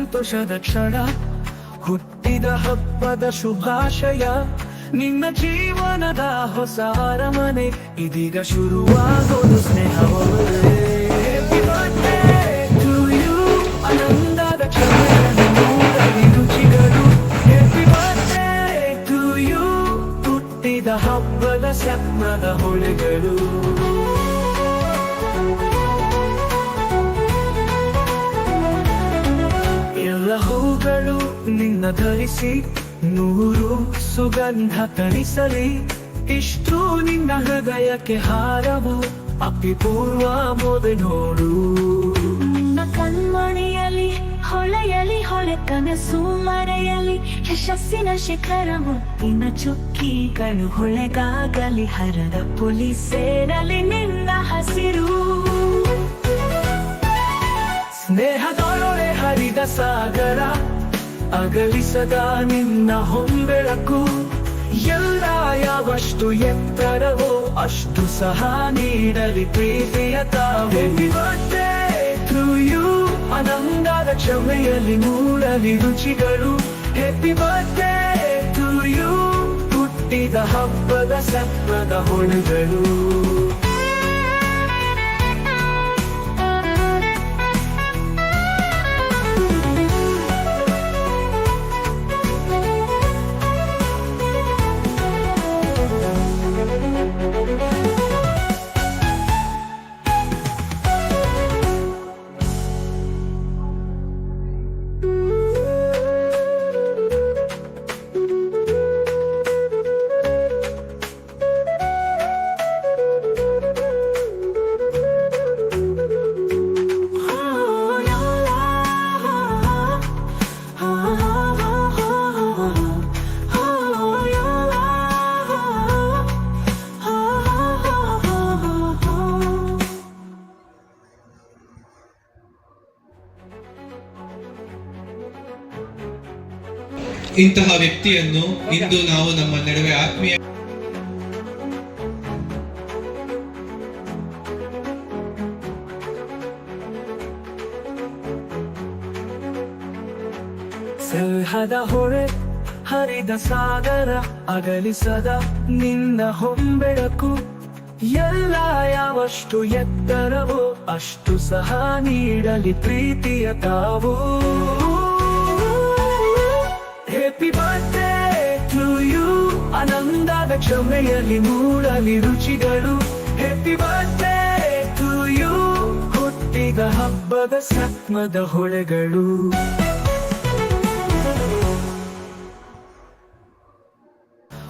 ಸಂತೋಷದ ಕ್ಷಣ ಹುಟ್ಟಿದ ಹಬ್ಬದ ಶುಭಾಶಯ ನಿನ್ನ ಜೀವನದ ಹೊಸ ಅರಮನೆ ಇದೀಗ ಶುರುವಾಗೋದು ಸ್ನೇಹವೇ. ಧರಿಸಿ ನೂರು ಸುಗಂಧ ತರಿಸಲಿ. ಇಷ್ಟು ನಿನ್ನ ಹೃದಯಕ್ಕೆ ಹಾರವು. ಅಪಿಪೂರ್ವ ಮೋದೆ ನೋಡು. ನಿನ್ನ ಕಣ್ಮಣಿಯಲಿ ಹೊಳೆಯಲಿ ಹೊಳೆ ಕನಸು ಮರೆಯಲಿ. ಯಶಸ್ಸಿನ ಶಿಖರ ಮುತ್ತಿನ ಚುಕ್ಕಿಗಳು ಹೊಳೆಗಾಗಲಿ ಹರದ ಪುಲಿ ಸೇರಲಿ ನಿನ್ನ ಹಸಿರು. ಸ್ನೇಹದೊಳೊಳೆ ಹರಿದ ಸಾಗರ. ಅಗಲಿಸದ ನಿನ್ನ ಹೊಂಬೆಳಕು, ಎಲ್ಲ ಯಾವಷ್ಟು ಎತ್ತರವೋ ಅಷ್ಟು ಸಹ ನೀಡಲಿ ಪ್ರೀತಿಯ ತಾವೇ. ಆನಂದದ ಕ್ಷಮೆಯಲ್ಲಿ ಮೂಡಲಿ ರುಚಿಗಳು. ಹೆಪ್ಪಿ ಬರ್ತೆ ಟು ಯು ಹುಟ್ಟಿದ ಹಬ್ಬದ ಸತ್ವದ ಹೊಳೆಗಳು. ಇಂತಹ ವ್ಯಕ್ತಿಯನ್ನು ಇಂದು ನಾವು ನಮ್ಮ ನಡುವೆ ಆತ್ಮೀಯ ಸಲಹದ ಹೊರೆ, ಹರಿದ ಸಾಗರ, ಅಗಲಿಸದ ನಿನ್ನ ಹೊಂಬೆಳಕು. ಎಲ್ಲ ಯಾವಷ್ಟು ಎತ್ತರವೋ ಅಷ್ಟು ಸಹ ನೀಡಲಿ ಪ್ರೀತಿಯ ತಾವು. ಹೆಪ್ಪಿ ಬರ್ತ್ಡೇ ಟು ಯು ಆನಂದದ ಕ್ಷಮೆಯಲ್ಲಿ ಮೂಡಲಿ ರುಚಿಗಳು. ಹ್ಯಾಪಿ ಬರ್ತ್ಡೇ ಟು ಯು ಹುಟ್ಟಿದ ಹಬ್ಬದ ಸತ್ಮದ ಹೊಳೆಗಳು.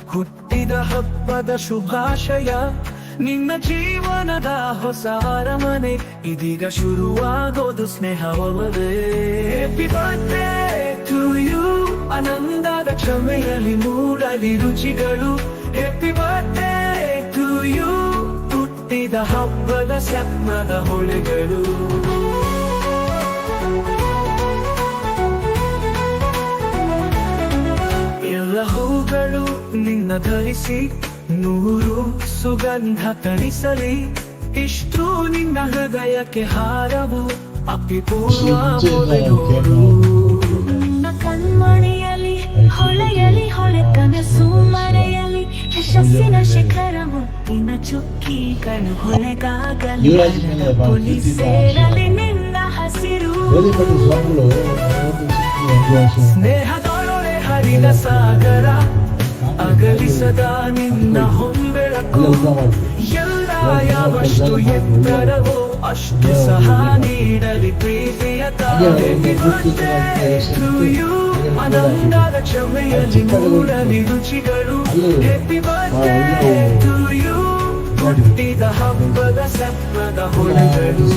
ಹುಟ್ಟಿದ ಹಬ್ಬದ ಶುಭಾಶಯ. ನಿನ್ನ ಜೀವನದ ಹೊಸ ಅರಮನೆ. ಇದೀಗ ಶುರುವಾಗೋದು ಸ್ನೇಹವೇ Happy birthday ಟು ಯು ಆನಂದದ ಕ್ಷಮೆಯಲ್ಲಿ ಮೂಡಲಿ ರುಚಿಗಳು ಹೆಪ್ಪಿ ಬರ್ತೆ ಟು you ಹುಟ್ಟಿದ ಹಬ್ಬದ ಸ್ವಪ್ನದ ಹೊಳೆಗಳು. ಎಲ್ಲ ಹೂಗಳು ನಿನ್ನ ಧರಿಸಿ ನೂರು ಸುಗಂಧ ತರಿಸಲಿ ಇಷ್ಟು ನಿನ್ನ ಹೃದಯಕ್ಕೆ ಹಾರವು ಅಪಿಪೂರ್ವ ಪೂರ್ವ ಕಣ್ಮಣಿ ಹೊಳೆಯಲಿ ಹೊಳೆ ಕನಸು ಮರೆಯಲಿ ಯಶಸ್ಸಿನ ಶಿಖರ ಮುತ್ತಿನ ಹೊಳೆಗಾಗಲಿ ಯುವರಾಜ್ ಮೇಲೆ ಹರದ ಪುಲಿ ಸೇರಲಿ ನಿನ್ನ ಹಸಿರು. ಸ್ನೇಹದೊಳೊಳೆ ಹರಿದ ಸಾಗರ ಅಗಲಿಸದ ನಿನ್ನ ಹೊಂಬೆಳಕು. ಎಲ್ಲ ಯಾವಷ್ಟು ಎತ್ತರವೋ ಅಷ್ಟು ಸಹ ನೀಡಲಿ ಪ್ರೀತಿಯ you. ಆನಂದದ ಕ್ಷಮೆಯಲ್ಲಿ ಮೂಡಲಿ ರುಚಿಗಳು. ಹೆಪ್ಪಿ ಬರ್ಡೇ ಟು ಯು ಹುಟ್ಟಿದ ಹಬ್ಬದ ಸತ್ವದ ಹೊಳೆಗಳು.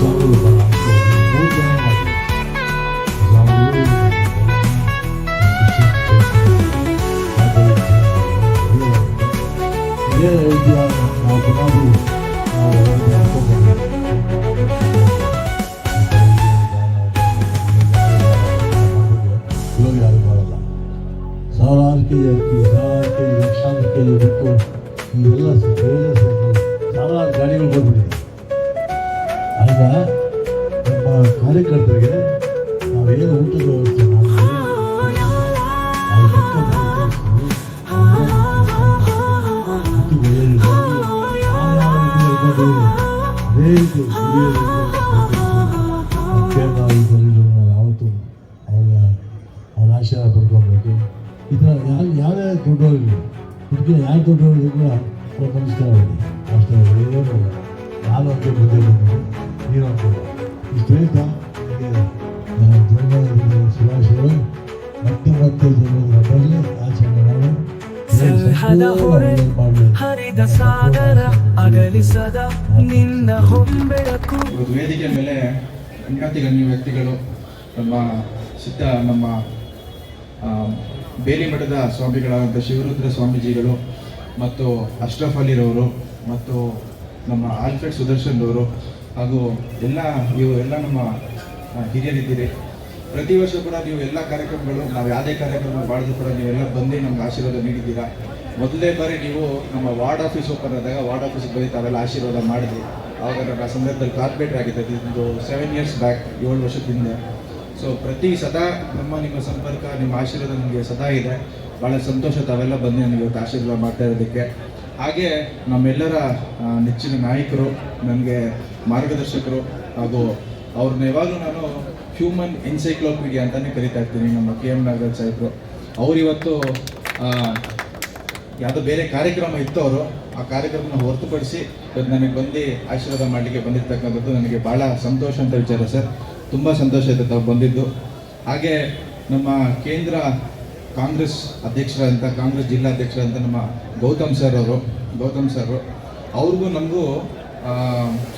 ನಾವು ಇದರಲ್ಲಿ ಯಾವತ್ತು ಅವರ ಅವ್ರ ಆಶೀರ್ವಾದ ಪಡ್ಕೊಬೇಕು ಈ ಥರ ಯಾರು ಯಾರೇ ದೊಡ್ಡವರಿರಲಿ ಇದಕ್ಕೆ ಯಾರು ದೊಡ್ಡವರಿಗೂ ಕೂಡ ಅವ್ರು ನಮಸ್ಕಾರ ಅಷ್ಟೇ ಏನೂ. ನಾನು ಅಂತ ಮುಂದೆ ನೀವು ಅಂತ ಇವತ್ತು ವೇದಿಕೆ ಮೇಲೆ ಗಣ್ಯಾತಿಗಣ್ಯ ವ್ಯಕ್ತಿಗಳು ನಮ್ಮ ಸಿದ್ಧ ನಮ್ಮ ಬೇಲಿಮಠದ ಬೇಲಿ ಮಠದ ಸ್ವಾಮಿಗಳಾದಂಥ ಶಿವರುದ್ರ ಸ್ವಾಮೀಜಿಗಳು ಮತ್ತು ಅಶ್ರಫ್ ಅಲಿರವರು ಮತ್ತು ನಮ್ಮ ಆಲ್ಫ್ರೆಡ್ ಸುದರ್ಶನ್ ಅವರು ಹಾಗೂ ಎಲ್ಲ, ನೀವು ಎಲ್ಲ ನಮ್ಮ ಹಿರಿಯರಿದ್ದೀರಿ. ಪ್ರತಿ ವರ್ಷ ಕೂಡ ನೀವು ಎಲ್ಲ ಕಾರ್ಯಕ್ರಮಗಳು, ನಾವು ಯಾವುದೇ ಕಾರ್ಯಕ್ರಮ ಮಾಡಿದ್ರು ಕೂಡ ನೀವೆಲ್ಲ ಬಂದು ನಮ್ಗೆ ಆಶೀರ್ವಾದ ನೀಡಿದ್ದೀರಾ. ಮೊದಲನೇ ಬಾರಿ ನೀವು ನಮ್ಮ ವಾರ್ಡ್ ಆಫೀಸ್ ಓಪನ್ ಆದಾಗ ವಾರ್ಡ್ ಆಫೀಸ್ ಬಂದು ತಾವೆಲ್ಲ ಆಶೀರ್ವಾದ ಮಾಡಿದ್ರಿ. ನನ್ನ ಆ ಸಂದರ್ಭದಲ್ಲಿ ಕಾರ್ಪೊರೇಟರ್ ಆಗಿದ್ದೆ. ಇದು ಸೆವೆನ್ ಇಯರ್ಸ್ ಬ್ಯಾಕ್ ಏಳು ವರ್ಷದ ಹಿಂದೆ. ಸೊ ಪ್ರತಿ ಸದಾ ನಮ್ಮ ನಿಮ್ಮ ಸಂಪರ್ಕ, ನಿಮ್ಮ ಆಶೀರ್ವಾದ ನನಗೆ ಸದಾ ಇದೆ. ಭಾಳ ಸಂತೋಷ ತಾವೆಲ್ಲ ಬಂದು ನನಗೆ ಇವತ್ತು ಆಶೀರ್ವಾದ ಮಾಡ್ತಾ ಇರೋದಕ್ಕೆ. ಹಾಗೆ ನಮ್ಮೆಲ್ಲರ ನೆಚ್ಚಿನ ನಾಯಕರು ನನಗೆ ಮಾರ್ಗದರ್ಶಕರು ಹಾಗೂ ಅವ್ರನ್ನ ಯಾವಾಗಲೂ ನಾನು ಹ್ಯೂಮನ್ ಎನ್ಸೈಕ್ಲೋಪೀಡಿಯಾ ಅಂತಲೇ ಕರಿತಾ ಇರ್ತೀನಿ, ನಮ್ಮ ಕೆ ಎಂ ನಾಗರಾಜ್ ಸಾಹೇಬರು. ಅವರಿವತ್ತು ಯಾವುದೋ ಬೇರೆ ಕಾರ್ಯಕ್ರಮ ಇತ್ತು ಅವರು. ಆ ಕಾರ್ಯಕ್ರಮನ ಹೊರತುಪಡಿಸಿ ಇವತ್ತು ನನಗೆ ಬಂದು ಆಶೀರ್ವಾದ ಮಾಡಲಿಕ್ಕೆ ಬಂದಿರತಕ್ಕಂಥದ್ದು ನನಗೆ ಭಾಳ ಸಂತೋಷ ಅಂತ ವಿಚಾರ ಸರ್. ತುಂಬ ಸಂತೋಷ ಇದೆ ತಾವು ಬಂದಿದ್ದು. ಹಾಗೆ ನಮ್ಮ ಕೇಂದ್ರ ಕಾಂಗ್ರೆಸ್ ಅಧ್ಯಕ್ಷರಾದಂಥ, ಕಾಂಗ್ರೆಸ್ ಜಿಲ್ಲಾಧ್ಯಕ್ಷರಾದಂಥ ನಮ್ಮ ಗೌತಮ್ ಸರ್ ಅವರು, ಗೌತಮ್ ಸರ್ ಅವ್ರಿಗೂ ನಮಗೂ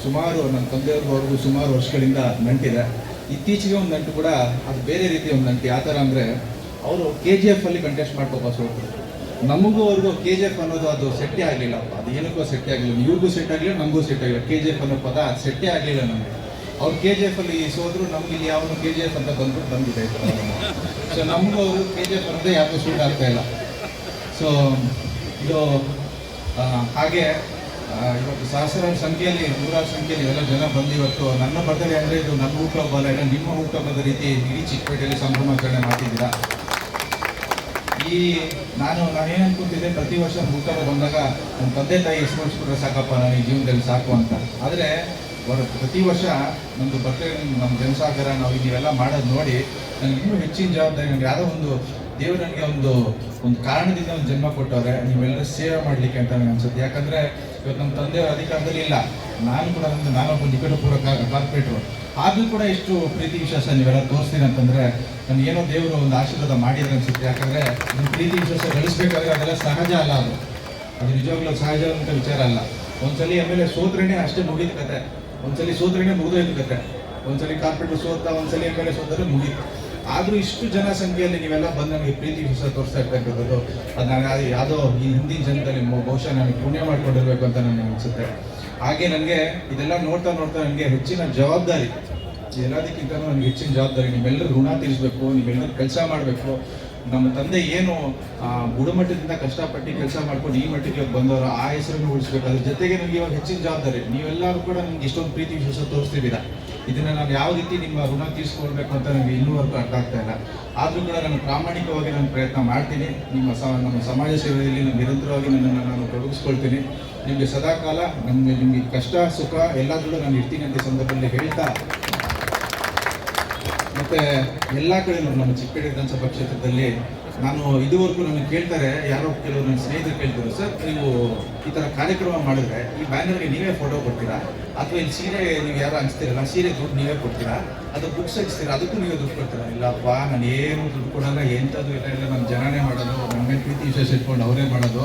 ಸುಮಾರು ನನ್ನ ತಂದೆಯವ್ರಿಗೂ ಅವ್ರಿಗೂ ಸುಮಾರು ವರ್ಷಗಳಿಂದ ನಂಟಿದೆ. ಇತ್ತೀಚೆಗೆ ಒಂದು ನಂಟು ಕೂಡ ಅದು ಬೇರೆ ರೀತಿ ಒಂದು ನಂಟು. ಯಾವ ಥರ ಅಂದರೆ, ಅವರು ಕೆ ಜಿ ಎಫಲ್ಲಿ ಕಂಟೆಸ್ಟ್ ಮಾಡ್ಕೋಬಾಸ್ ಸೋತರು ನಮಗೂ ಅವ್ರಿಗೂ ಕೆ ಜಿ ಎಫ್ ಅನ್ನೋದು ಅದು ಸೆಟ್ಟೇ ಆಗಲಿಲ್ಲ. ಅದು ಏನಕ್ಕೂ ಸೆಟ್ಟೇ ಆಗಲಿಲ್ಲ. ಇವ್ರಿಗೂ ಸೆಟ್ ಆಗಲಿಲ್ಲ, ನಮಗೂ ಸೆಟ್ ಆಗಿಲ್ಲ ಕೆ ಜಿ ಎಫ್ ಅನ್ನೋ ಪದ ಅದು ಸೆಟ್ಟೇ ಆಗಲಿಲ್ಲ ನಮಗೆ. ಅವ್ರು ಕೆ ಜಿ ಎಫ್ ಅಲ್ಲಿ ಸೋದ್ರು, ನಮ್ಗೆ ಇಲ್ಲಿ ಯಾವನು ಕೆ ಜಿ ಎಫ್ ಅಂತ ಬಂದ್ಬಿಟ್ಟು ಬಂದಿದೆ ಸೊ ನಮಗೂ ಅವರು ಕೆ ಜಿ ಎಫ್ ಅನ್ನೋದೇ ಯಾಕೂ ಸೂಟ್ ಆಗ್ತಾ ಇಲ್ಲ. ಸೊ ಇದು ಹಾಗೆ ಇವತ್ತು ಸಹಸ್ರಾರು ಸಂಖ್ಯೆಯಲ್ಲಿ, ನೂರಾರು ಸಂಖ್ಯೆಯಲ್ಲಿ ಇವೆಲ್ಲ ಜನ ಬಂದು ಇವತ್ತು ನನ್ನ ಬರ್ತದೆ ಅಂದರೆ ಇದು ನನ್ನ ಹುಟ್ಟುಹಬ್ಬ ಅಲ್ಲ ಇಲ್ಲ ನಿಮ್ಮ ಹುಟ್ಟುಹಬ್ಬದ ರೀತಿ ಇಡೀ ಚಿಕ್ಕಪೇಟೆಯಲ್ಲಿ ಸಂಭ್ರಮಾಚರಣೆ ಮಾಡ್ತಿದ್ದೀರಾ? ಈ ನಾನು ನಾನೇನು ಅನ್ಕೊಂತಿದ್ದೆ, ಪ್ರತಿ ವರ್ಷ ಮುಖ್ಯ ಬಂದಾಗ ನಮ್ಮ ತಂದೆ ತಾಯಿ ಹೆಸರು ಮಾಡಿಸ್ಬಿಟ್ರೆ ಸಾಕಪ್ಪ, ನನಗೆ ಜೀವನದಲ್ಲಿ ಸಾಕು ಅಂತ. ಆದರೆ ಅವರ ಪ್ರತಿ ವರ್ಷ ನಮ್ಮದು ಬರ್ತಡೇ ನಮ್ಮ ಜನಸಾಗರ ನಾವು ಇದೆಲ್ಲ ಮಾಡೋದು ನೋಡಿ ನನಗೆ ಇನ್ನೂ ಹೆಚ್ಚಿನ ಜವಾಬ್ದಾರಿ ನನಗೆ ಯಾವುದೋ ಒಂದು ದೇವರು ನನಗೆ ಒಂದು ಒಂದು ಕಾರಣದಿಂದ ಒಂದು ಜನ್ಮ ಕೊಟ್ಟವ್ರೆ ನೀವೆಲ್ಲರೂ ಸೇವೆ ಮಾಡಲಿಕ್ಕೆ ಅಂತ ನನಗೆ ಅನ್ಸುತ್ತೆ. ಯಾಕಂದರೆ ಇವತ್ತು ನಮ್ಮ ತಂದೆಯವರ ಅಧಿಕಾರದಲ್ಲಿ ಇಲ್ಲ. ನಾನು ಕೂಡ ನನ್ನ ನಾನೊಬ್ಬ ನಿಕಟಪೂರ್ವ ಕಾರ್ಪೊರೇಟ್ರು. ಆದರೂ ಕೂಡ ಎಷ್ಟು ಪ್ರೀತಿ ವಿಶ್ವಾಸ ನೀವೆಲ್ಲ ತೋರಿಸ್ತೀನಿ ಅಂತಂದರೆ ನಾನು ಏನೋ ದೇವರು ಒಂದು ಆಶೀರ್ವಾದ ಮಾಡಿದ್ರೆ ಅನಿಸುತ್ತೆ. ಯಾಕಂದರೆ ನಿಮ್ಮ ಪ್ರೀತಿ ವಿಶ್ವಾಸ ಗಳಿಸ್ಬೇಕಾದ್ರೆ ಅದೆಲ್ಲ ಸಹಜ ಅಲ್ಲ ಅದು. ಅದು ನಿಜವಾಗ್ಲೂ ಸಹಜ ಅಂತ ವಿಚಾರ ಅಲ್ಲ. ಒಂದ್ಸಲಿ ಆಮೇಲೆ ಸೋತ್ರೇನೆ ಅಷ್ಟೇ ಮುಗಿದ ಕತೆ. ಒಂದ್ಸಲಿ ಸೋತ್ರೇನೆ ಮುಗಿದೋಯ್ತು ಕತೆ. ಒಂದ್ಸಲಿ ಕಾರ್ಪೊರೇಟ್ ಸೋತ, ಒಂದ್ಸಲಿ ಎಂ ಎಲ್ ಎ ಮುಗೀತು. ಆದರೂ ಇಷ್ಟು ಜನ ಸಂಖ್ಯೆಯಲ್ಲಿ ನೀವೆಲ್ಲ ಬಂದು ನನಗೆ ಪ್ರೀತಿ ವಿಶ್ವಾಸ ತೋರಿಸ್ತಾ ಇರ್ತಕ್ಕಂಥದ್ದು, ಅದು ನಾನು ಯಾವುದೋ ಈ ಹಿಂದಿನ ಜನದಲ್ಲಿ ಬಹುಶಃ ನನಗೆ ಪುಣ್ಯ ಮಾಡಿಕೊಂಡಿರಬೇಕು ಅಂತ ನನಗೆ ಅನಿಸುತ್ತೆ. ಹಾಗೆ ನನಗೆ ಇದೆಲ್ಲ ನೋಡ್ತಾ ನೋಡ್ತಾ ನನಗೆ ಹೆಚ್ಚಿನ ಜವಾಬ್ದಾರಿ ಎಲ್ಲದಕ್ಕಿಂತ ನನಗೆ ಹೆಚ್ಚಿನ ಜವಾಬ್ದಾರಿ, ನಿಮ್ಮೆಲ್ಲರೂ ಋಣ ತೀರಿಸಬೇಕು ನೀವೆಲ್ಲರೂ ಕೆಲಸ ಮಾಡಬೇಕು. ನಮ್ಮ ತಂದೆ ಏನು ಗುಣಮಟ್ಟದಿಂದ ಕಷ್ಟಪಟ್ಟು ಕೆಲಸ ಮಾಡ್ಕೊಂಡು ಈ ಮಟ್ಟಿಗೆ ಬಂದವರು ಆ ಹೆಸರನ್ನು ಉಳಿಸ್ಬೇಕು. ಅದ್ರ ಜೊತೆಗೆ ನನಗೆ ಇವಾಗ ಹೆಚ್ಚಿನ ಜವಾಬ್ದಾರಿ, ನೀವೆಲ್ಲರೂ ಕೂಡ ನನಗೆ ಇಷ್ಟೊಂದು ಪ್ರೀತಿ ವಿಶ್ವಾಸ ತೋರಿಸ್ತಿದ್ದೀರಾ. ಇದನ್ನು ನಾನು ಯಾವ ರೀತಿ ನಿಮ್ಮ ಋಣ ತೀರಿಸ್ಕೊಳ್ಬೇಕು ಅಂತ ನನಗೆ ಇನ್ನೂವರೆಗೂ ಅರ್ಥ ಆಗ್ತಾ ಇಲ್ಲ. ಆದರೂ ಕೂಡ ನಾನು ಪ್ರಾಮಾಣಿಕವಾಗಿ ನಾನು ಪ್ರಯತ್ನ ಮಾಡ್ತೀನಿ. ನಿಮ್ಮ ಸ ನಮ್ಮ ಸಮಾಜ ಸೇವೆಯಲ್ಲಿ ನಾನು ನಿರಂತರವಾಗಿ ನನ್ನನ್ನು ನಾನು ತೊಡಗಿಸ್ಕೊಳ್ತೀನಿ. ನಿಮಗೆ ಸದಾಕಾಲ, ನಮಗೆ ನಿಮಗೆ ಕಷ್ಟ, ಸುಖ, ಎಲ್ಲದರಲ್ಲೂ ನಾನು ಇರ್ತೀನಿ ಅಂತ ಸಂದರ್ಭದಲ್ಲಿ ಹೇಳ್ತಾ, ಮತ್ತೆ ಎಲ್ಲ ಕಡೆನೂ ನಮ್ಮ ಚಿಕ್ಕಪೇಟೆ ವಿಧಾನಸಭಾ ಕ್ಷೇತ್ರದಲ್ಲಿ ನಾನು ಇದುವರೆಗೂ ನನಗೆ ಕೇಳ್ತಾರೆ, ಯಾರೋ ಕೆಲವರು ನನ್ನ ಸ್ನೇಹಿತರು ಕೇಳ್ತಾರೆ, ಸರ್, ನೀವು ಈ ಥರ ಕಾರ್ಯಕ್ರಮ ಮಾಡಿದ್ರೆ ಈ ಬ್ಯಾನರ್ಗೆ ನೀವೇ ಫೋಟೋ ಕೊಡ್ತೀರಾ? ಅಥವಾ ಇಲ್ಲಿ ಸೀರೆ ನೀವು ಯಾರು ಹಂಚ್ತೀರಲ್ಲ, ಸೀರೆ ದುಡ್ಡು ನೀವೇ ಕೊಡ್ತೀರಾ? ಅದು ಬುಕ್ಸ್ ಹಚ್ತೀರಾ? ಅದಕ್ಕೂ ನೀವೇ ದುಡ್ಡು ಕೊಡ್ತೀರಾ? ಇಲ್ಲಪ್ಪ ನಾನು ಏನು ದುಡ್ಡು ಕೊಡಲ್ಲ, ಎಂಥದ್ದು ಇಲ್ಲ ಇಲ್ಲ ನಾನು ಜನನೇ ಮಾಡೋದು ಮೇಲೆ ಪ್ರೀತಿ ವಿಶೇಷ ಇಟ್ಕೊಂಡು ಅವರೇ ಮಾಡೋದು.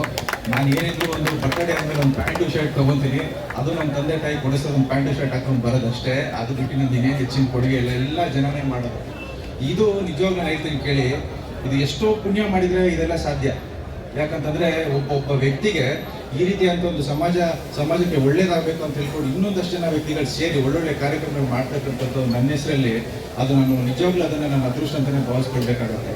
ನಾನು ಏನಿದ್ರು ಒಂದು ಬರ್ತಡೆ ಆದಮೇಲೆ ಒಂದು ಪ್ಯಾಂಟು ಶರ್ಟ್ ತೊಗೊತೀನಿ. ಅದು ನಮ್ಮ ತಂದೆ ತಾಯಿ ಕೊಡಿಸೋದು ಒಂದು ಪ್ಯಾಂಟು ಶರ್ಟ್ ಹಾಕೊಂಡು ಬರೋದಷ್ಟೇ. ಅದು ಬಿಟ್ಟು ನಂದು ಇನ್ನೇನು ಹೆಚ್ಚಿನ ಕೊಡುಗೆ ಇಲ್ಲ. ಎಲ್ಲ ಜನನೇ ಮಾಡೋದು. ಇದು ನಿಜವಾಗ್ಲೂ ಹೇಳ್ತೀನಿ ಕೇಳಿ, ಇದು ಎಷ್ಟೋ ಪುಣ್ಯ ಮಾಡಿದರೆ ಇದೆಲ್ಲ ಸಾಧ್ಯ. ಯಾಕಂತಂದರೆ ಒಬ್ಬ ಒಬ್ಬ ವ್ಯಕ್ತಿಗೆ ಈ ರೀತಿಯಾದಂಥ ಒಂದು ಸಮಾಜ, ಸಮಾಜಕ್ಕೆ ಒಳ್ಳೇದಾಗಬೇಕು ಅಂತ ಹೇಳ್ಕೊಂಡು ಇನ್ನೊಂದಷ್ಟು ಜನ ವ್ಯಕ್ತಿಗಳು ಸೇರಿ ಒಳ್ಳೊಳ್ಳೆ ಕಾರ್ಯಕ್ರಮಗಳು ಮಾಡ್ತಕ್ಕಂಥದ್ದು ನನ್ನ ಹೆಸರಲ್ಲಿ, ಅದು ನಾನು ನಿಜವಾಗ್ಲೂ ಅದನ್ನು ನನ್ನ ಅದೃಷ್ಟ ಅಂತಲೇ ಭಾವಿಸ್ಕೊಳ್ಬೇಕಾಗುತ್ತೆ.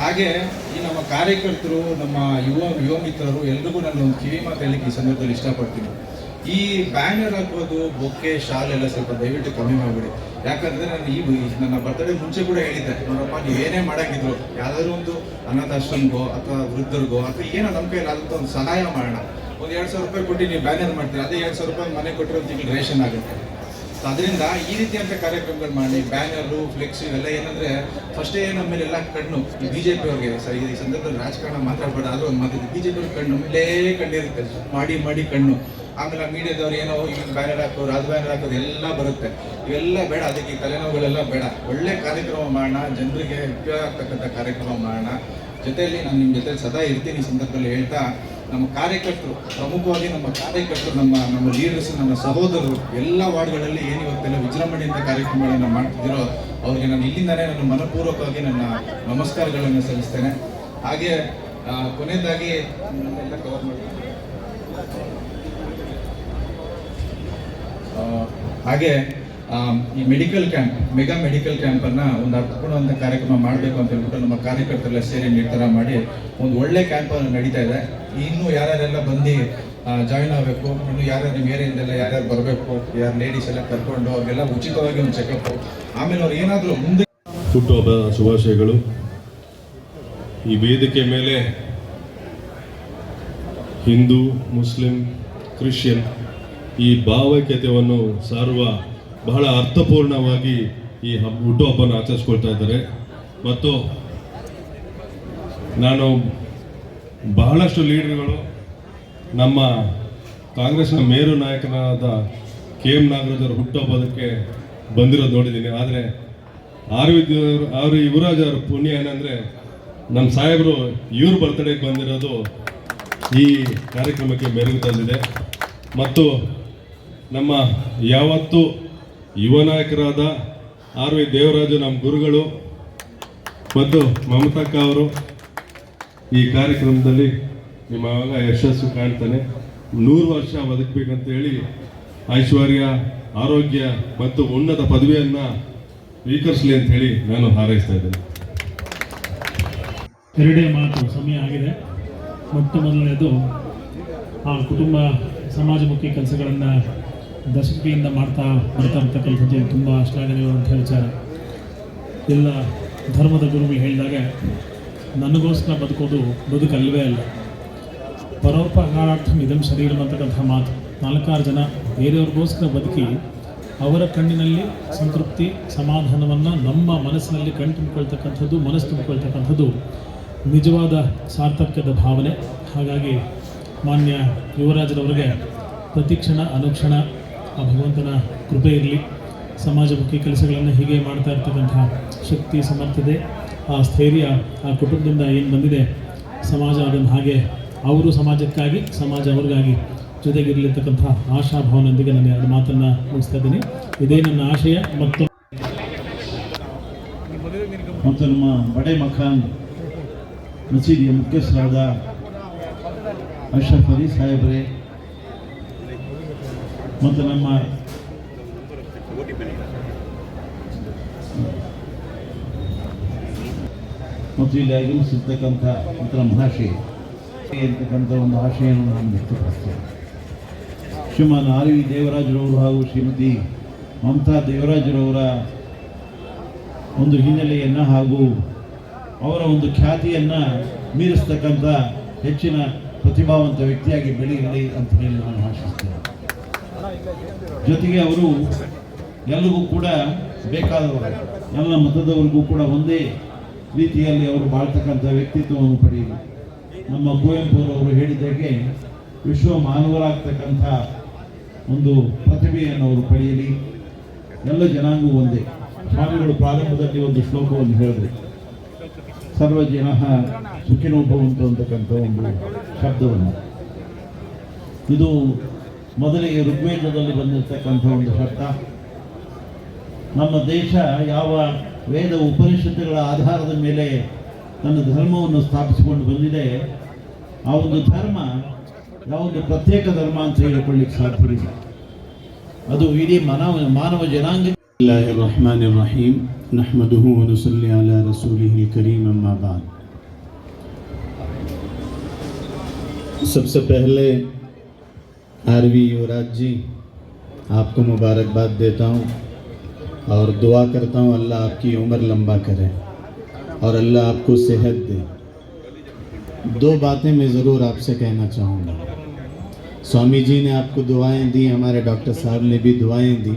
ಹಾಗೆ ಈ ನಮ್ಮ ಕಾರ್ಯಕರ್ತರು, ನಮ್ಮ ಯುವ ಯುವ ಮಿತ್ರರು ಎಲ್ರಿಗೂ ನಾನು ಒಂದು ಕಿವಿ ಮಾತು ಹೇಳಲಿಕ್ಕೆ ಈ ಸಂದರ್ಭದಲ್ಲಿ ಇಷ್ಟಪಡ್ತೀನಿ. ಈ ಬ್ಯಾನರ್ ಆಗ್ಬೋದು ಬೊಕ್ಕೆ, ಶಾಲ್ ಎಲ್ಲ ಸ್ವಲ್ಪ ದಯವಿಟ್ಟು ಕಮ್ಮಿ ಮಾಡಿಬಿಡಿ. ಯಾಕಂದ್ರೆ ನಾನು ಈ ನನ್ನ ಬರ್ತಡೇ ಮುಂಚೆ ಕೂಡ ಹೇಳಿದ್ದೆ, ನೋಡಪ್ಪ ನೀವೇನೇ ಮಾಡೋಕ್ಕಿದ್ರು ಯಾವ್ದಾದ್ರು ಒಂದು ಅನಾಥಾಶ್ರಮಗೋ ಅಥವಾ ವೃದ್ಧರಿಗೋ, ಅಥವಾ ಏನೋ ನಮ್ಮ ಕೈಲಾದಂಥ ಒಂದು ಸಹಾಯ ಮಾಡೋಣ. ಒಂದು ಎರಡು ಸಾವಿರ ರೂಪಾಯಿ ಕೊಟ್ಟು ನೀವು ಬ್ಯಾನರ್ ಮಾಡ್ತೀರಾ, ಅದೇ ಎರಡು ಸಾವಿರ ರೂಪಾಯಿ ಮನೆ ಕೊಟ್ಟಿರೋ ತಿಂಗಳು ರೇಷನ್ ಆಗುತ್ತೆ. ಅದರಿಂದ ಈ ರೀತಿಯಂಥ ಕಾರ್ಯಕ್ರಮಗಳು ಮಾಡಿ, ಬ್ಯಾನರು, ಫ್ಲೆಕ್ಸ್, ಇವೆಲ್ಲ ಏನಂದ್ರೆ ಫಸ್ಟೇ ನಮ್ಮ ಮೇಲೆ ಎಲ್ಲ ಕಣ್ಣು ಬಿ ಜೆ ಪಿ ಅವ್ರಿಗೆ. ಸರ್ ಈ ಸಂದರ್ಭದಲ್ಲಿ ರಾಜಕಾರಣ ಮಾತಾಡಬೇಡ, ಆದ್ರೂ ಒಂದು ಮಾತಿದೆ. ಬಿ ಜೆ ಪಿ ಕಣ್ಣು, ಮೇಲೇ ಕಣ್ಣಿರುತ್ತೆ. ಮಾಡಿ ಮಾಡಿ ಕಣ್ಣು. ಆಮೇಲೆ ಮೀಡಿಯಾದವ್ರು ಏನೋ ಈಗ ಬ್ಯಾನರ್ ಹಾಕೋರು ಅದು ಬ್ಯಾನರ್ ಹಾಕೋದು ಎಲ್ಲ ಬರುತ್ತೆ. ಇವೆಲ್ಲ ಬೇಡ, ಅದಕ್ಕೆ ಈ ತಲೆನೋವುಗಳೆಲ್ಲ ಬೇಡ. ಒಳ್ಳೆ ಕಾರ್ಯಕ್ರಮ ಮಾಡೋಣ, ಜನರಿಗೆ ಉಪಯೋಗ ಆಗ್ತಕ್ಕಂಥ ಕಾರ್ಯಕ್ರಮ ಮಾಡೋಣ. ಜೊತೆಯಲ್ಲಿ ನಾನು ನಿಮ್ಮ ಜೊತೆ ಸದಾ ಇರ್ತೀನಿ ಈ ಸಂದರ್ಭದಲ್ಲಿ ಹೇಳ್ತಾ ನಮ್ಮ ಕಾರ್ಯಕರ್ತರು, ಪ್ರಮುಖವಾಗಿ ನಮ್ಮ ಕಾರ್ಯಕರ್ತರು, ನಮ್ಮ ನಮ್ಮ ಲೀಡರ್ಸ್ ನಮ್ಮ ಸಹೋದರರು, ಎಲ್ಲ ವಾರ್ಡ್ಗಳಲ್ಲಿ ಏನು ಇವತ್ತೆಲ್ಲ ವಿಜೃಂಭಣೆಯಿಂದ ಕಾರ್ಯಕ್ರಮಗಳನ್ನು ಮಾಡ್ತಿದ್ದೀರೋ ಅವರಿಗೆ ನಾನು ಇಲ್ಲಿಂದಲೇ ನಾನು ಮನಪೂರ್ವಕವಾಗಿ ನನ್ನ ನಮಸ್ಕಾರಗಳನ್ನು ಸಲ್ಲಿಸ್ತೇನೆ. ಹಾಗೆ ಕೊನೆಯದಾಗಿ ಹಾಗೆ ಈ medical camp mega medical camp ಅನ್ನ ಒಂದು ಅರ್ಥಪೂರ್ಣವಂತ ಕಾರ್ಯಕ್ರಮ ಮಾಡಬೇಕು ಅಂತ ಹೇಳ್ಬಿಟ್ಟು ನಮ್ಮ ಕಾರ್ಯಕರ್ತರೆಲ್ಲ ಸೇರಿ ನಿರ್ಧಾರ ಮಾಡಿ ಒಂದು ಒಳ್ಳೆ ಕ್ಯಾಂಪ್ ನಡೀತಾ ಇದೆ. ಇನ್ನು ಯಾರ್ಯಾರೆಲ್ಲ ಬಂದು ಜಾಯಿನ್ ಆಗಬೇಕು, ಇನ್ನು ಯಾರ್ಯಾರು ನಿಮ್ಮ ಏರಿಯಾದಿಂದೆಲ್ಲ ಯಾರ್ಯಾರು ಬರಬೇಕು, ಯಾರು ಲೇಡೀಸ್ ಎಲ್ಲ ಕರ್ಕೊಂಡು ಅವ್ರಿಗೆಲ್ಲ ಉಚಿತವಾಗಿ ಒಂದು ಚೆಕಪ್ ಆಮೇಲೆ ಅವ್ರು ಏನಾದರೂ ಮುಂದೆ ಹುಟ್ಟುಹಬ್ಬ ಶುಭಾಶಯಗಳು. ಈ ವೇದಿಕೆ ಮೇಲೆ ಹಿಂದೂ, ಮುಸ್ಲಿಂ, ಕ್ರಿಶ್ಚಿಯನ್ ಈ ಭಾವೈಕ್ಯತೆಯನ್ನು ಸಾರುವ ಬಹಳ ಅರ್ಥಪೂರ್ಣವಾಗಿ ಈ ಹಬ್ಬ ಹುಟ್ಟುಹಬ್ಬನ ಆಚರಿಸ್ಕೊಳ್ತಾ ಇದ್ದಾರೆ. ಮತ್ತು ನಾನು ಬಹಳಷ್ಟು ಲೀಡರ್ಗಳು ನಮ್ಮ ಕಾಂಗ್ರೆಸ್ನ ಮೇರು ನಾಯಕನಾದ ಕೆ ಎಂ ನಾಗರಾಜ್ ಅವರು ಹುಟ್ಟುಹಬ್ಬದಕ್ಕೆ ಬಂದಿರೋದು ನೋಡಿದ್ದೀನಿ. ಆದರೆ ಆರ್ ವಿ ದೇವ್ರು ಆರ್ ಯುವರಾಜ್ ಅವರ ಪುಣ್ಯ ಏನಂದರೆ ನಮ್ಮ ಸಾಹೇಬರು ಇವ್ರ ಬರ್ತಡೇಗೆ ಬಂದಿರೋದು ಈ ಕಾರ್ಯಕ್ರಮಕ್ಕೆ ಮೆರುಗು ತಂದಿದೆ. ಮತ್ತು ನಮ್ಮ ಯಾವತ್ತು ಯುವ ನಾಯಕರಾದ ಆರ್ ವಿ ದೇವರಾಜು ನಮ್ಮ ಗುರುಗಳು ಮತ್ತು ಮಮತಕ್ಕ ಅವರು ಈ ಕಾರ್ಯಕ್ರಮದಲ್ಲಿ ನಿಮ್ಮ ಮಗ ಯಶಸ್ಸು ಕಾಣ್ತಾನೆ. ನೂರು ವರ್ಷ ಬದುಕಬೇಕಂತ ಹೇಳಿ ಐಶ್ವರ್ಯ, ಆರೋಗ್ಯ ಮತ್ತು ಉನ್ನತ ಪದವಿಯನ್ನು ಸ್ವೀಕರಿಸಲಿ ಅಂತ ಹೇಳಿ ನಾನು ಹಾರೈಸ್ತಾ ಇದ್ದೇನೆ. ಎರಡೇ ಮಾತು, ಸಮಯ ಆಗಿದೆ. ಮೊಟ್ಟ ಮೊದಲನೇದು, ಆ ಕುಟುಂಬ ಸಮಾಜಮುಖಿ ಕೆಲಸಗಳನ್ನು ದಶಕಿಯಿಂದ ಮಾಡ್ತಾ ಬರ್ತಾ ಇರ್ತಕ್ಕಂಥದ್ದು ತುಂಬ ಶ್ಲಾಘನೀಯವಾದಂಥ ವಿಚಾರ. ಎಲ್ಲ ಧರ್ಮದ ಗುರುಗಳು ಹೇಳಿದಾಗ ನನಗೋಸ್ಕರ ಬದುಕೋದು ಬದುಕಲ್ವೇ ಅಲ್ಲ. ಪರೋಪಕಾರಾರ್ಥಂ ಇದಂ ಶರೀರ ಅಂತಕ್ಕಂಥ ಮಾತು. ನಾಲ್ಕಾರು ಜನ ಬೇರೆಯವ್ರಿಗೋಸ್ಕರ ಬದುಕಿ ಅವರ ಕಣ್ಣಿನಲ್ಲಿ ಸಂತೃಪ್ತಿ, ಸಮಾಧಾನವನ್ನು ನಮ್ಮ ಮನಸ್ಸಿನಲ್ಲಿ ಕಣ್ ತುಂಬಿಕೊಳ್ತಕ್ಕಂಥದ್ದು, ಮನಸ್ಸು ತುಂಬಿಕೊಳ್ತಕ್ಕಂಥದ್ದು ನಿಜವಾದ ಸಾರ್ಥಕ್ಯದ ಭಾವನೆ. ಹಾಗಾಗಿ ಮಾನ್ಯ ಯುವರಾಜರವರಿಗೆ ಪ್ರತಿಕ್ಷಣ, ಅನುಕ್ಷಣ ಆ ಭಗವಂತನ ಕೃಪೆ ಇರಲಿ. ಸಮಾಜಮುಖಿ ಕೆಲಸಗಳನ್ನು ಹೀಗೆ ಮಾಡ್ತಾ ಇರ್ತಕ್ಕಂಥ ಶಕ್ತಿ ಸಮರ್ಥತೆ ಆ ಸ್ಥೈರ್ಯ ಆ ಕುಟುಂಬದಿಂದ ಏನು ಬಂದಿದೆ, ಸಮಾಜ ಅದನ್ನು ಹಾಗೆ, ಅವರು ಸಮಾಜಕ್ಕಾಗಿ, ಸಮಾಜ ಅವ್ರಿಗಾಗಿ ಜೊತೆಗಿರಲಿರ್ತಕ್ಕಂಥ ಆಶಾಭಾವನೊಂದಿಗೆ ನಾನು ಎರಡು ಮಾತನ್ನು ಮುಗಿಸ್ತಾ ಇದ್ದೀನಿ. ಇದೇ ನನ್ನ ಆಶಯ ಮತ್ತು ಮತ್ತು ನಮ್ಮ ಬಡೆ ಮಖಾನ್ ಮಸೀದಿಯ ಮುಖ್ಯಸ್ಥರಾದ ಅಶ್ರಫ್ ಅಲಿ ಸಾಹೇಬ್ರೆ, ಮತ್ತು ನಮ್ಮ ಮತ್ತು ಇಲ್ಲಿ ಆಗಮಿಸಿರ್ತಕ್ಕಂಥ ಇತರ ಮಹಾಶಯ ಇರ್ತಕ್ಕಂಥ ಒಂದು ಆಶಯವನ್ನು ನಾನು ವ್ಯಕ್ತಪಡಿಸ್ತೇನೆ. ಶ್ರೀಮಾನ್ ಆರ್ ವಿ ದೇವರಾಜರವರು ಹಾಗೂ ಶ್ರೀಮತಿ ಮಮತಾ ದೇವರಾಜರವರ ಒಂದು ಹಿನ್ನೆಲೆಯನ್ನು ಹಾಗೂ ಅವರ ಒಂದು ಖ್ಯಾತಿಯನ್ನು ಮೀರಿಸ್ತಕ್ಕಂಥ ಹೆಚ್ಚಿನ ಪ್ರತಿಭಾವಂತ ವ್ಯಕ್ತಿಯಾಗಿ ಬೆಳೆಯಲಿ ಅಂತ ಹೇಳಿ ನಾನು ಆಶಿಸ್ತೇನೆ. ಜೊತೆಗೆ ಅವರು ಎಲ್ಲರಿಗೂ ಕೂಡ ಬೇಕಾದವರು, ಎಲ್ಲ ಮತದವರಿಗೂ ಕೂಡ ಒಂದೇ ರೀತಿಯಲ್ಲಿ ಅವರು ಬಾಳ್ತಕ್ಕಂಥ ವ್ಯಕ್ತಿತ್ವವನ್ನು ಪಡೆಯಲಿ ನಮ್ಮ ಕುವೆಂಪುರವರು ಹೇಳಿದಾಗೆ ವಿಶ್ವ ಮಾನವರಾಗ್ತಕ್ಕಂಥ ಒಂದು ಪ್ರತಿಭೆಯನ್ನು ಅವರು ಪಡೆಯಲಿ. ಎಲ್ಲ ಜನಾಂಗವೂ ಒಂದೇ. ಸ್ವಾಮಿಗಳು ಪ್ರಾರಂಭದಲ್ಲಿ ಒಂದು ಶ್ಲೋಕವನ್ನು ಹೇಳಿದ್ರು. ಸರ್ವ ಜನ ಸುಖಿನೋಭವಂತು ಅಂತಕ್ಕಂಥ ಒಂದು ಶಬ್ದವನ್ನು. ಇದು ಮೊದಲಿಗೆ ಋಗ್ವೇದದಲ್ಲಿ ಬಂದಿರತಕ್ಕಂಥ ಒಂದು ಶಬ್ದ. ನಮ್ಮ ದೇಶ ಯಾವ ವೇದ ಉಪನಿಷತ್ತುಗಳ ಆಧಾರದ ಮೇಲೆ ತನ್ನ ಧರ್ಮವನ್ನು ಸ್ಥಾಪಿಸಿಕೊಂಡು ಬಂದಿದೆ ಆ ಒಂದು ಧರ್ಮ ಯಾವೊಂದು ಪ್ರತ್ಯೇಕ ಧರ್ಮ ಅಂತ ಹೇಳಿಕೊಳ್ಳಿಕ್ಕೆ ಸಾಧ್ಯವಿಲ್ಲ ಅದು ಇಡೀ ಮಾನವ ಮಾನವ ಜನಾಂಗ الله الرحمن الرحيم نحمده ونصلي على رسوله الكريم अम्मा बाद सबसे पहले आरवी युवराज जी आपको मुबारकबाद देता हूँ اور دعا کرتا ہوں اللہ آپ کی عمر لمبا کرے اور اللہ آپ کو صحت دے۔ دو باتیں میں ضرور آپ سے کہنا چاہوں گا۔ سوامی جی نے آپ کو دعائیں دی ہمارے ڈاکٹر صاحب نے بھی دعائیں دی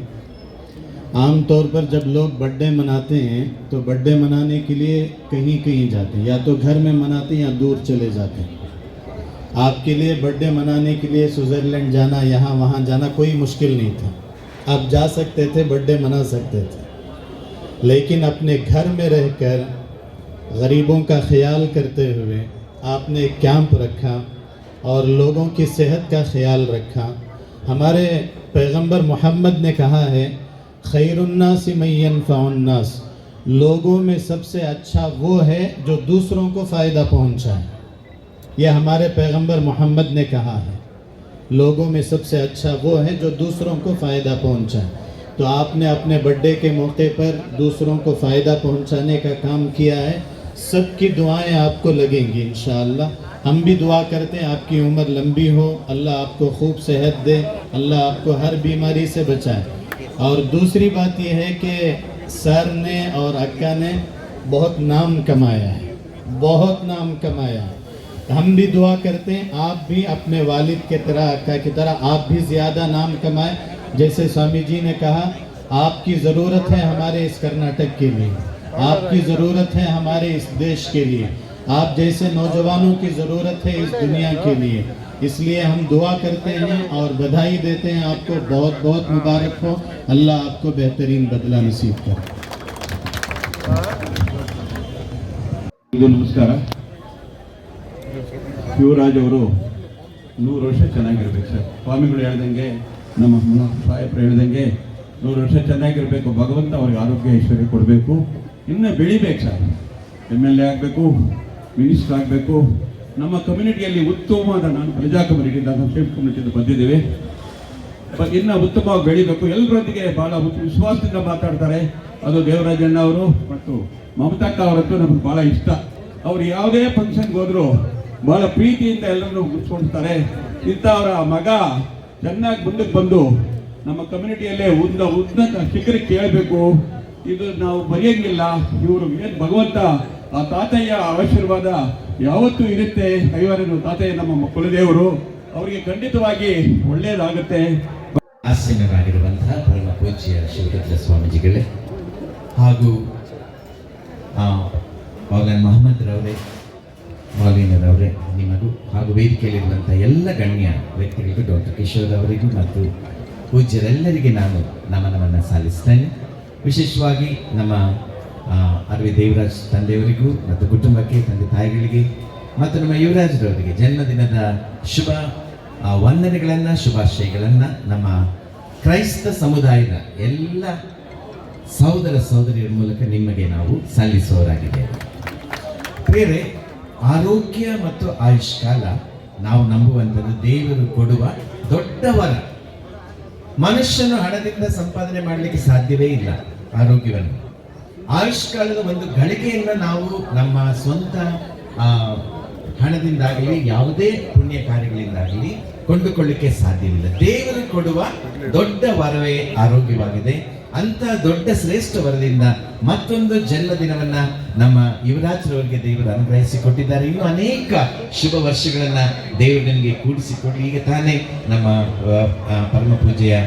عام طور پر جب لوگ برتھ ڈے مناتے ہیں تو برتھ ڈے منانے کے لیے کہیں کہیں جاتے ہیں، یا تو گھر میں مناتے ہیں یا دور چلے جاتے ہیں۔ آپ کے لیے برتھ ڈے منانے کے لیے سوئٹزرلینڈ جانا، یہاں وہاں جانا کوئی مشکل نہیں تھا۔ آپ جا سکتے تھے برتھ ڈے منا سکتے تھے۔ لیکن اپنے گھر میں رہ کر غریبوں کا خیال کرتے ہوئے آپ نے ایک کیمپ رکھا اور لوگوں کی صحت کا خیال رکھا۔ ہمارے پیغمبر محمد نے کہا ہے، خیر الناس مین الناس۔ لوگوں میں سب سے اچھا وہ ہے جو دوسروں کو فائدہ پہنچا ہے یہ ہمارے پیغمبر محمد نے کہا ہے۔ لوگوں میں سب سے اچھا وہ ہے جو دوسروں کو فائدہ پہنچائے تو آپ نے اپنے بڈے کے موقع پر دوسروں کو فائدہ پہنچانے کا کام کیا ہے۔ سب کی دعائیں آپ کو لگیں گی انشاءاللہ۔ ہم بھی دعا کرتے ہیں، آپ کی عمر لمبی ہو۔ اللہ آپ کو خوب صحت دے۔ اللہ آپ کو ہر بیماری سے بچائے۔ اور دوسری بات یہ ہے کہ سر نے اور اکا نے بہت نام کمایا ہے۔ بہت نام کمایا۔ ہے ہم بھی دعا کرتے ہیں آپ بھی اپنے والد کے طرح کی طرح آپ بھی زیادہ نام کمائیں۔ جیسے سوامی جی نے کہا آپ کی ضرورت ہے ہمارے اس کرناٹک کے لیے۔ آپ کی ضرورت ہے ہمارے اس دیش کے لیے۔ آپ جیسے نوجوانوں کی ضرورت ہے اس دنیا کے لیے۔ اس لیے ہم دعا کرتے ہیں اور بدھائی دیتے ہیں۔ آپ کو بہت بہت مبارک ہو۔ اللہ آپ کو بہترین بدلہ نصیب کرے۔ ہاں۔ ಶಿವರಾಜ್ ಅವರು ನೂರು ವರ್ಷ ಚೆನ್ನಾಗಿರ್ಬೇಕು ಸರ್. ಸ್ವಾಮಿಗಳು ಹೇಳ್ದಂಗೆ, ನಮ್ಮ ಸಾಹೇಬರು ಹೇಳ್ದಂಗೆ ನೂರು ವರ್ಷ ಚೆನ್ನಾಗಿರಬೇಕು. ಭಗವಂತ ಅವ್ರಿಗೆ ಆರೋಗ್ಯ ಐಶ್ವರ್ಯ ಕೊಡಬೇಕು. ಇನ್ನೂ ಬೆಳಿಬೇಕು ಸರ್. ಎಂ ಎಲ್ ಎ ಆಗಬೇಕು ಮಿನಿಸ್ಟರ್ ಆಗಬೇಕು. ನಮ್ಮ ಕಮ್ಯುನಿಟಿಯಲ್ಲಿ ಉತ್ತಮವಾದ ನಾನು ಪ್ರಜಾ ಕಮ್ಯುನಿಟಿಯಿಂದ ನಮ್ಮ ಸೇಫ್ ಕಮ್ಯುನಿಟಿಯಿಂದ ಬಂದಿದ್ದೇವೆ. ಇನ್ನೂ ಇನ್ನು ಉತ್ತಮವಾಗಿ ಬೆಳಿಬೇಕು. ಎಲ್ಲರೊಂದಿಗೆ ಭಾಳ ವಿಶ್ವಾಸದಿಂದ ಮಾತಾಡ್ತಾರೆ. ಅದು ದೇವರಾಜಣ್ಣ ಅವರು ಮತ್ತು ಮಮತಾಕ್ಕ ಅವರಂತೂ ನಮಗೆ ಭಾಳ ಇಷ್ಟ. ಅವ್ರು ಯಾವುದೇ ಫಂಕ್ಷನ್ಗೆ ಹೋದ್ರು ಬಹಳ ಪ್ರೀತಿಯಿಂದ ಎಲ್ಲರನ್ನು ಇಂಥ ಇಂಥವರ ಮಗ ಚೆನ್ನಾಗಿ ಮುಂದಕ್ಕೆ ಬಂದು ನಮ್ಮ ಕಮ್ಯುನಿಟಿಯಲ್ಲೇ ಉದ್ದ ಉನ್ನತ ಶಿಖರಕ್ಕೆ ಕೇಳಬೇಕು. ಇದು ನಾವು ಬರೆಯಂಗಿಲ್ಲ. ಇವರು ಏನು ಭಗವಂತ, ಆ ತಾತಯ್ಯ ಆಶೀರ್ವಾದ ಯಾವತ್ತೂ ಇರುತ್ತೆ. ಐವರನ್ನು ತಾತಯ್ಯ ನಮ್ಮ ಕುಲದೇವರು ಅವರಿಗೆ ಖಂಡಿತವಾಗಿ ಒಳ್ಳೆಯದಾಗುತ್ತೆ ಆಸೀನರಾಗಿರುವಂತಹ ಪರಮ ಪೂಜ್ಯ ಶಿವರುದ್ರ ಸ್ವಾಮೀಜಿಗಳೇ ಹಾಗೂ ಮೊಹಮ್ಮದ್ ರವರೇ ಮೌಲಿನರವರೇ ನಿಮಗೂ ಹಾಗೂ ವೇದಿಕೆಯಲ್ಲಿರುವಂಥ ಎಲ್ಲ ಗಣ್ಯ ವ್ಯಕ್ತಿಗಳಿಗೂ ಡಾಕ್ಟರ್ ಕಿಶೋರ್ ಅವರಿಗೂ ಮತ್ತು ಪೂಜ್ಯರೆಲ್ಲರಿಗೆ ನಾನು ನಮನವನ್ನು ಸಲ್ಲಿಸ್ತೇನೆ. ವಿಶೇಷವಾಗಿ ನಮ್ಮ ಅರವಿ ದೇವರಾಜ್ ತಂದೆಯವರಿಗೂ ಮತ್ತು ಕುಟುಂಬಕ್ಕೆ, ತಂದೆ ತಾಯಿಗಳಿಗೆ ಮತ್ತು ನಮ್ಮ ಯುವರಾಜರವರಿಗೆ ಜನ್ಮದಿನದ ಶುಭ ವಂದನೆಗಳನ್ನು, ಶುಭಾಶಯಗಳನ್ನು ನಮ್ಮ ಕ್ರೈಸ್ತ ಸಮುದಾಯದ ಎಲ್ಲ ಸಹೋದರ ಸಹೋದರಿಯರ ಮೂಲಕ ನಿಮಗೆ ನಾವು ಸಲ್ಲಿಸುವವರಾಗಿದ್ದೇವೆ. ಬೇರೆ ಆರೋಗ್ಯ ಮತ್ತು ಆಯುಷ್ಕಾಲ ನಾವು ನಂಬುವಂಥದ್ದು ದೇವರು ಕೊಡುವ ದೊಡ್ಡ ವರ. ಮನುಷ್ಯನು ಹಣದಿಂದ ಸಂಪಾದನೆ ಮಾಡಲಿಕ್ಕೆ ಸಾಧ್ಯವೇ ಇಲ್ಲ ಆರೋಗ್ಯವನ್ನು. ಆಯುಷ್ಕಾಲದ ಒಂದು ಗಳಿಗೆಯನ್ನು ನಾವು ನಮ್ಮ ಸ್ವಂತ ಹಣದಿಂದಾಗಲಿ, ಯಾವುದೇ ಪುಣ್ಯ ಕಾರ್ಯಗಳಿಂದಾಗಲಿ ಕೊಂಡುಕೊಳ್ಳಿಕ್ಕೆ ಸಾಧ್ಯವಿಲ್ಲ. ದೇವರು ಕೊಡುವ ದೊಡ್ಡ ವರವೇ ಆರೋಗ್ಯವಾಗಿದೆ. ಅಂತ ದೊಡ್ಡ ಶ್ರೇಷ್ಠ ವರದಿಂದ ಮತ್ತೊಂದು ಜನ್ಮದಿನವನ್ನ ನಮ್ಮ ಯುವರಾಜ್ರವರಿಗೆ ದೇವರು ಅನುಗ್ರಹಿಸಿ ಕೊಟ್ಟಿದ್ದಾರೆ. ಇನ್ನು ಅನೇಕ ಶುಭ ವರ್ಷಗಳನ್ನ ದೇವರು ನಿಮಗೆ ಕೂಡಿಸಿಕೊಡಿ ಈಗ ತಾನೇ ನಮ್ಮ ಪರಮ ಪೂಜೆಯ